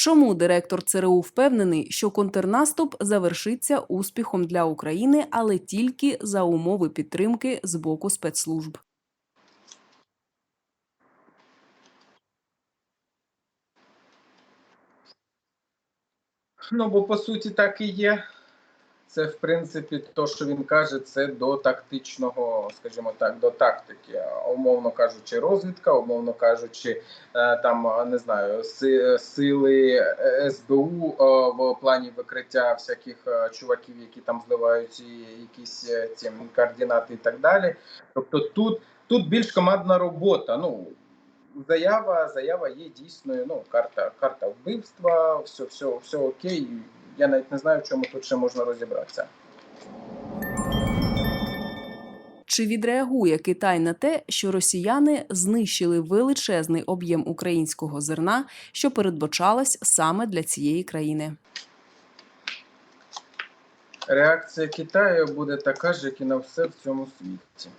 Чому директор ЦРУ впевнений, що контрнаступ завершиться успіхом для України, але тільки за умови підтримки з боку спецслужб? Ну, бо по суті так і є. Це, в принципі, то, що він каже, це до тактичного, скажімо так, до тактики. Умовно кажучи, розвідка, умовно кажучи, е, там не знаю, сили е, СБУ е, в плані викриття всяких чуваків, які там зливають якісь ці координати і так далі. Тобто тут, тут більш командна робота. Ну, заява, заява є дійсною. Ну, карта, карта вбивства, все, все, все окей. Я навіть не знаю, в чому тут ще можна розібратися. Чи відреагує Китай на те, що росіяни знищили величезний об'єм українського зерна, що передбачалось саме для цієї країни? Реакція Китаю буде така ж, як і на все в цьому світі.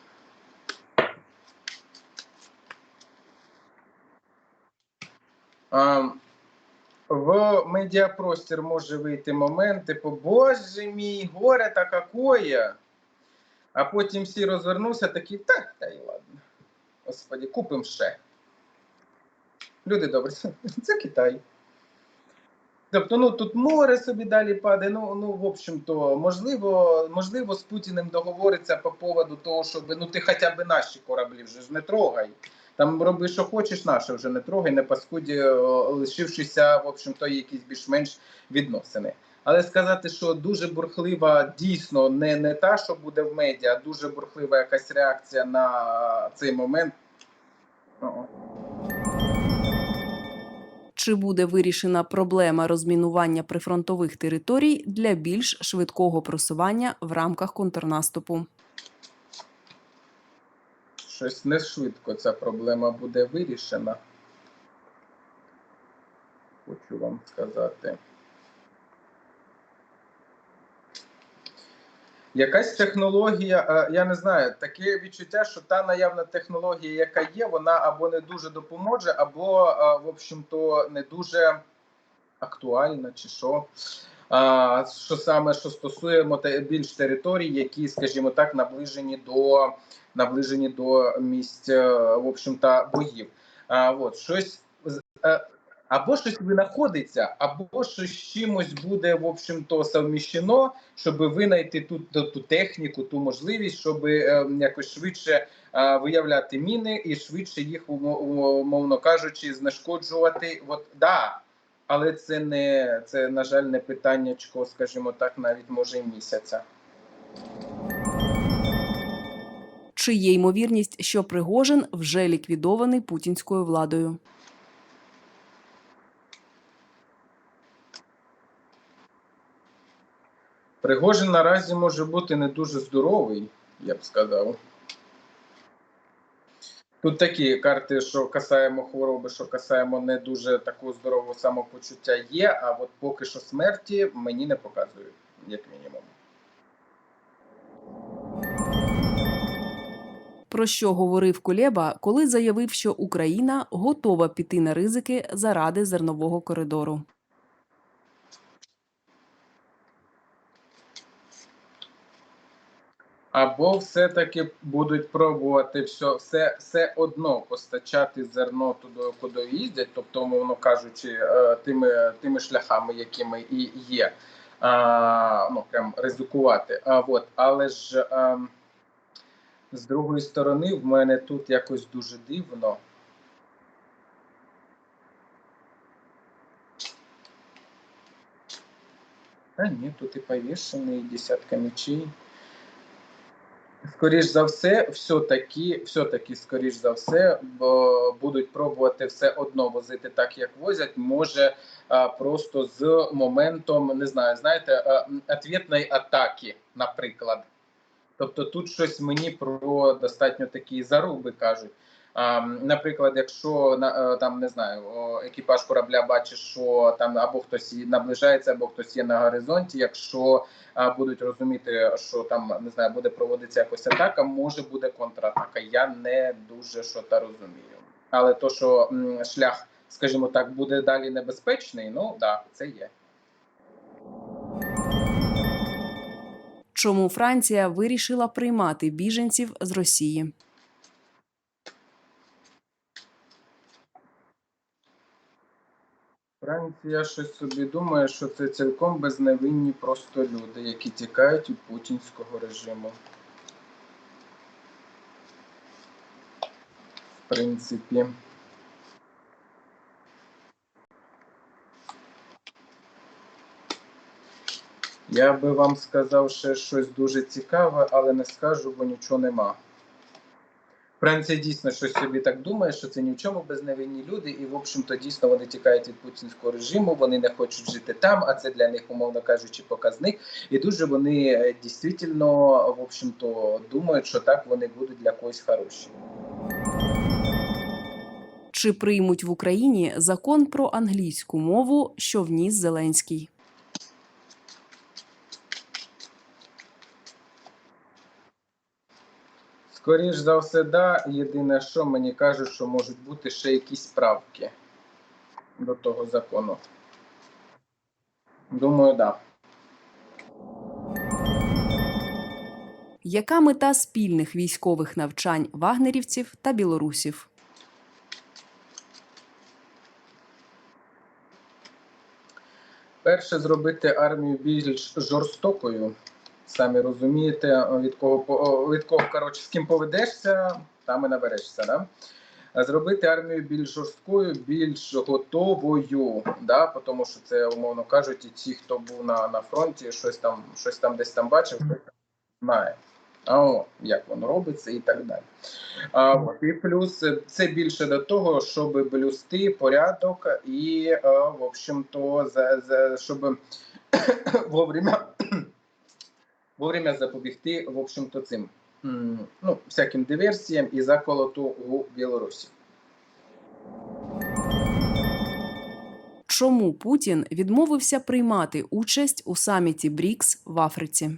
А, в медіапростір може вийти момент, типу, боже мій, горе та какое. А потім всі розвернуться такі, та, та й ладно. Господі, купимо ще. Люди добрі, це Китай. Тобто, ну тут море собі далі падає. Ну, ну в общем-то, можливо, можливо, з Путіним договориться по поводу того, щоб ну ти хоча б наші кораблі вже ж не трогай. Там роби, що хочеш, наше вже не трогай, не паскуді, лишившися, в общем-то, якісь більш-менш відносини. Але сказати, що дуже бурхлива, дійсно не, не та, що буде в медіа, а дуже бурхлива якась реакція на цей момент. Чи буде вирішена проблема розмінування прифронтових територій для більш швидкого просування в рамках контрнаступу? Щось не швидко ця проблема буде вирішена. Хочу вам сказати. Якась технологія, е, я не знаю, таке відчуття, що та наявна технологія, яка є, вона або не дуже допоможе, або, е, в общем-то, не дуже актуальна, чи що. Що саме що стосуємо більш територій, які, скажімо так, наближені до наближені до місць, е, в общем-то, боїв. А, от, щось е, або щось винаходиться, або щось чимось буде, в общем-то, совміщено, щоб винайти ту, ту, ту техніку, ту можливість, щоб е, якось швидше виявляти міни і швидше їх, умо- умовно кажучи, знешкоджувати. От, да, але це не це, на жаль, не питаннячко, скажімо так, навіть може і місяця. Чи є ймовірність, що Пригожин вже ліквідований путінською владою? Пригожин наразі може бути не дуже здоровий, я б сказав. Тут такі карти, що касаємо хвороби, що касаємо не дуже такого здорового самопочуття є, а от поки що смерті мені не показують, як мінімум. Про що говорив Кулєба, коли заявив, що Україна готова піти на ризики заради зернового коридору? Або все-таки будуть пробувати все, все, все одно постачати зерно туди, куди їздять, тобто, умовно кажучи, е, тими, тими шляхами, якими і є. А, ну, прям ризикувати. А, от, але ж а, з другої сторони, в мене тут якось дуже дивно. Та ні, тут і повішений, і десятка мечей. Скоріш за все, все-таки, все-таки, скоріш за все, будуть пробувати все одно возити так, як возять. Може просто з моментом, не знаю, знаєте, ответної атаки, наприклад. Тобто тут щось мені про достатньо такі заруби кажуть. Наприклад, якщо е, там не знаю, екіпаж корабля бачить, що там або хтось наближається, або хтось є на горизонті. Якщо будуть розуміти, що там не знаю, буде проводитися якась атака, може буде контратака. Я не дуже що та розумію. Але то, що шлях скажімо так, буде далі небезпечний. Ну так, це є. Чому Франція вирішила приймати біженців з Росії? Франція щось собі думає, що це цілком безневинні просто люди, які тікають від путінського режиму. В принципі. Я би вам сказав ще щось дуже цікаве, але не скажу, бо нічого нема. Франція дійсно щось собі так думає, що це ні в чому безневинні люди, і в общем-то дійсно вони тікають від путінського режиму, вони не хочуть жити там, а це для них, умовно кажучи, показник. І дуже вони е, дійсно, в общем-то, думають, що так вони будуть для когось хороші. Чи приймуть в Україні закон про англійську мову, що вніс Зеленський? Скоріш за все, да. Єдине, що мені кажуть, що можуть бути ще якісь правки до того закону. Думаю, да. Яка мета спільних військових навчань вагнерівців та білорусів? Перше зробити армію більш жорстокою. Самі розумієте, від кого від кого коротше, з ким поведешся, там і наберешся. Да? Зробити армію більш жорсткою, більш готовою, да? тому що це, умовно кажучи, ті, хто був на, на фронті, щось там, щось там десь там бачив, хтось знає. А о, як воно робиться і так далі. А, от, і плюс е, це більше до того, щоб блюсти порядок і, е, в общем-то, за, за, щоб вовремя, вовремя запобігти, в общем-то, цим ну, всяким диверсіям і заколоту у Білорусі. Чому Путін відмовився приймати участь у саміті БРІКС в Африці?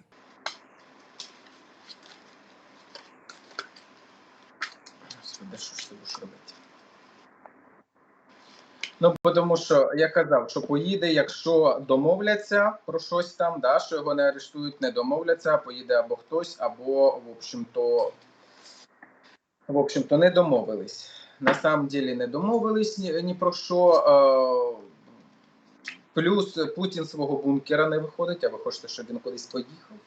Господи, що ж ти будеш робити? Ну, тому що я казав, що поїде, якщо домовляться про щось там, да, що його не арештують, не домовляться, поїде або хтось, або, в общем-то, в общем-то, не домовились. На самом деле не домовились ні, ні про що. Плюс Путін свого бункера не виходить, а ви хочете, щоб він кудись поїхав.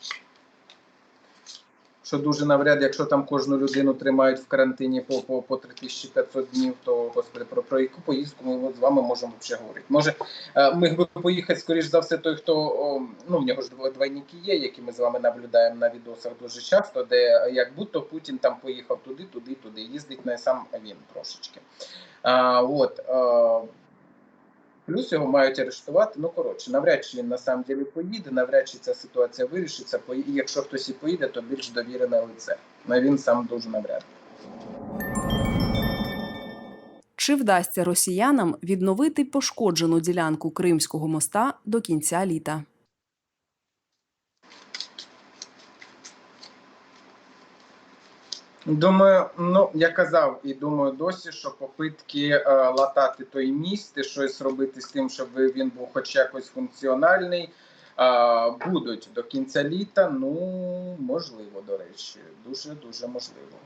Що дуже навряд, якщо там кожну людину тримають в карантині по, по, по 3500 днів, то господи, про, про яку поїздку ми з вами можемо взагалі говорити. Може, е, міг би поїхати, скоріш за все, той, хто ну в нього ж дво- двойники є, які ми з вами наблюдаємо на відосах дуже часто, де як будто Путін там поїхав туди, туди, туди. Їздить не сам він трошечки. А, от, е, Плюс його мають арештувати. Ну коротше, навряд чи він на самом деле поїде, навряд чи ця ситуація вирішиться. І якщо хтось і поїде, то більш довірене лице. Но він сам дуже навряд. Чи вдасться росіянам відновити пошкоджену ділянку Кримського моста до кінця літа? Думаю, ну я казав і думаю досі, що попитки е, латати той міст і щось робити з тим, щоб він був хоч якось функціональний, е, будуть до кінця літа. Ну можливо, до речі, дуже дуже можливо.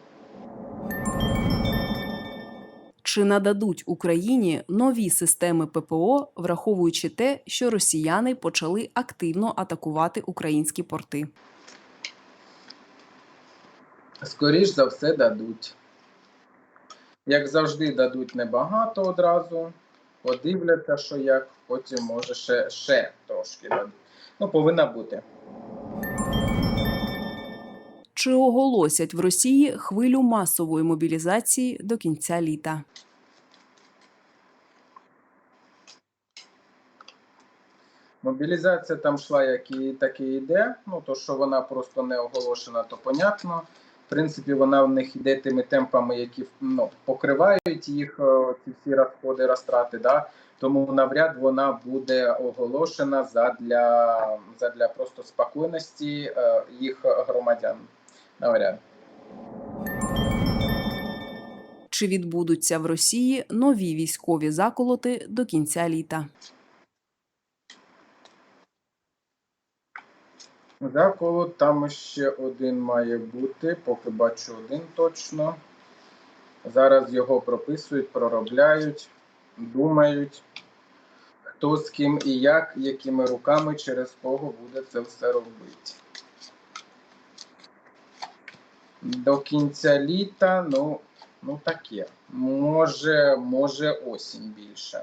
Чи нададуть Україні нові системи ППО, враховуючи те, що росіяни почали активно атакувати українські порти? Скоріш за все дадуть. Як завжди, дадуть небагато одразу. Подивляться, що як, потім може ще, ще трошки дадуть. Ну, повинна бути. Чи оголосять в Росії хвилю масової мобілізації до кінця літа? Мобілізація там йшла, як і так і йде. Ну, то, що вона просто не оголошена, то понятно. Принципі, вона в них йде тими темпами, які ну, покривають їх е, ці всі розходи, розтрати. Да? Тому навряд вона буде оголошена задля, задля просто спокійності е, їх громадян. Навряд. чи відбудуться в Росії нові військові заколоти до кінця літа. Заколот там ще один має бути, поки бачу один точно. Зараз його прописують, проробляють, думають, хто з ким і як, якими руками, через кого буде це все робити. До кінця літа, ну, ну таке. Може, може осінь більше.